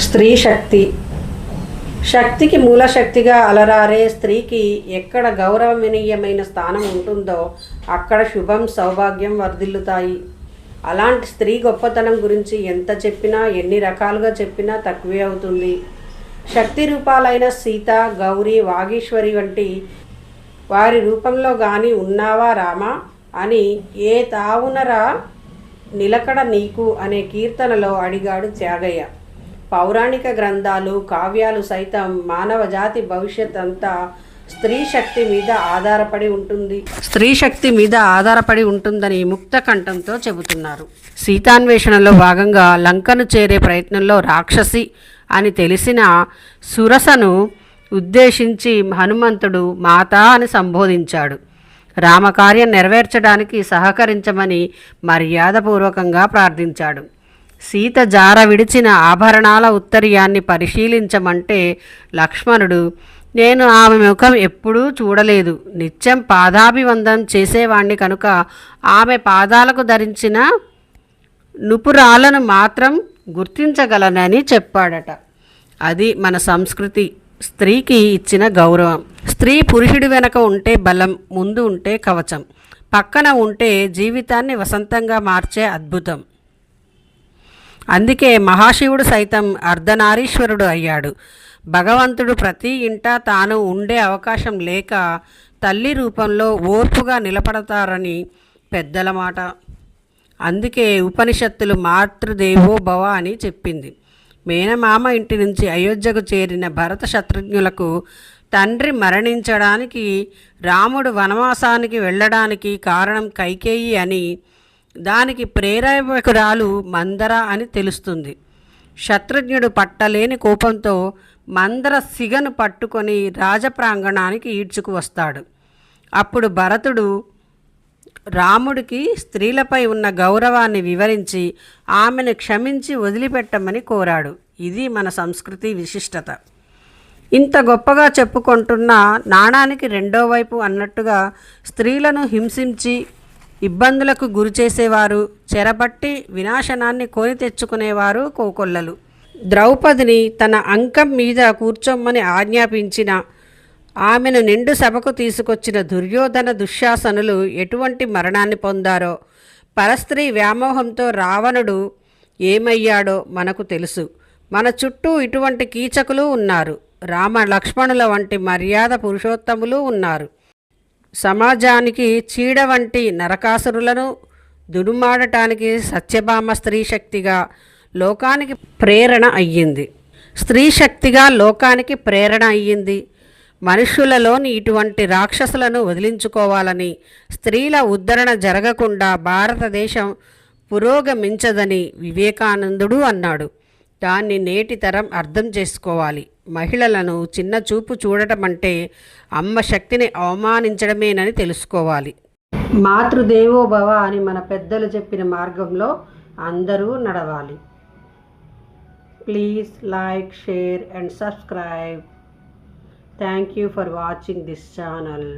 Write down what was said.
స్త్రీ శక్తి. శక్తికి మూల శక్తిగా అలరారే స్త్రీకి ఎక్కడ గౌరవనీయమైన స్థానం ఉంటుందో అక్కడ శుభం సౌభాగ్యం వర్ధిల్లుతాయి. అలాంటి స్త్రీ గొప్పతనం గురించి ఎంత చెప్పినా ఎన్ని రకాలుగా చెప్పినా తక్కువే అవుతుంది. శక్తి రూపాలైన సీత గౌరీ వాగీశ్వరి వంటి వారి రూపంలో కానీ ఉన్నావా రామా? అని ఏ తావునరా నిలకడ నీకు అనే కీర్తనలో అడిగాడు త్యాగయ్య. పౌరాణిక గ్రంథాలు కావ్యాలు సైతం మానవ జాతి భవిష్యత్ అంతా స్త్రీ శక్తి మీద ఆధారపడి ఉంటుంది. స్త్రీ శక్తి మీద ఆధారపడి ఉంటుందని ముక్త కంఠంతో చెబుతున్నారు. సీతాన్వేషణలో భాగంగా లంకను చేరే ప్రయత్నంలో రాక్షసి అని తెలిసిన సురసను ఉద్దేశించి హనుమంతుడు మాత అని సంబోధించాడు. రామకార్యం నెరవేర్చడానికి సహకరించమని మర్యాదపూర్వకంగా ప్రార్థించాడు. సీత జార విడిచిన ఆభరణాల ఉత్తరీయాన్ని పరిశీలించమంటే లక్ష్మణుడు నేను ఆమె ముఖం ఎప్పుడూ చూడలేదు. నిత్యం పాదాభివందనం చేసేవాణ్ణి కనుక ఆమె పాదాలకు ధరించిన నుపురాలను మాత్రం గుర్తించగలనని చెప్పాడట. అది మన సంస్కృతి. స్త్రీకి ఇచ్చిన గౌరవం. స్త్రీ పురుషుడి వెనక ఉంటే బలం ముందు ఉంటే కవచం. పక్కన ఉంటే జీవితాన్ని వసంతంగా మార్చే అద్భుతం. అందుకే మహాశివుడు సైతం అర్ధనారీశ్వరుడు అయ్యాడు. భగవంతుడు ప్రతి ఇంట తాను ఉండే అవకాశం లేక తల్లి రూపంలో ఓర్పుగా నిలబడతారని పెద్దల మాట. అందుకే ఉపనిషత్తులు మాతృదేవో భవ అని చెప్పింది. మేనమామ ఇంటి నుంచి అయోధ్యకు చేరిన భరత శత్రుఘ్నులకు తండ్రి మరణించడానికి రాముడు వనవాసానికి వెళ్ళడానికి కారణం కైకేయి అని దానికి ప్రేరేపకురాలు మందర అని తెలుస్తుంది. శత్రుఘ్నుడు పట్టలేని కోపంతో మందర సిగను పట్టుకొని రాజప్రాంగణానికి ఈడ్చుకు వస్తాడు. అప్పుడు భరతుడు రాముడికి స్త్రీలపై ఉన్న గౌరవాన్ని వివరించి ఆమెను క్షమించి వదిలిపెట్టమని కోరాడు. ఇది మన సంస్కృతి విశిష్టత. ఇంత గొప్పగా చెప్పుకుంటున్న నాణానికి రెండో వైపు అన్నట్టుగా స్త్రీలను హింసించి ఇబ్బందులకు గురి చేసేవారు చెరబట్టి వినాశనాన్ని కొని తెచ్చుకునేవారు కోకొల్లలు. ద్రౌపదిని తన అంకం మీద కూర్చోమ్మని ఆజ్ఞాపించిన ఆమెను నిండు సభకు తీసుకొచ్చిన దుర్యోధన దుశ్శాసనులు ఎటువంటి మరణాన్ని పొందారో పరస్త్రీ వ్యామోహంతో రావణుడు ఏమయ్యాడో మనకు తెలుసు. మన చుట్టూ ఇటువంటి కీచకులు ఉన్నారు. రామ లక్ష్మణుల వంటి మర్యాద పురుషోత్తములు ఉన్నారు. సమాజానికి చీడ వంటి నరకాసురులను దుడుమాడటానికి సత్యభామ స్త్రీ శక్తిగా లోకానికి ప్రేరణ అయ్యింది. స్త్రీ శక్తిగా లోకానికి ప్రేరణ అయ్యింది. మనుషులలోని ఇటువంటి రాక్షసులను వదిలించుకోవాలని స్త్రీల ఉద్ధరణ జరగకుండా భారతదేశం పురోగమించదని వివేకానందుడు అన్నాడు. దాన్ని నేటి తరం అర్థం చేసుకోవాలి. మహిళలను చిన్న చూపు చూడటం అంటే అమ్మ శక్తిని అవమానించడమేనని తెలుసుకోవాలి. మాతృదేవో భవ అని మన పెద్దలు చెప్పిన మార్గంలో అందరూ నడవాలి. Please like share and subscribe. Thank you for watching this channel.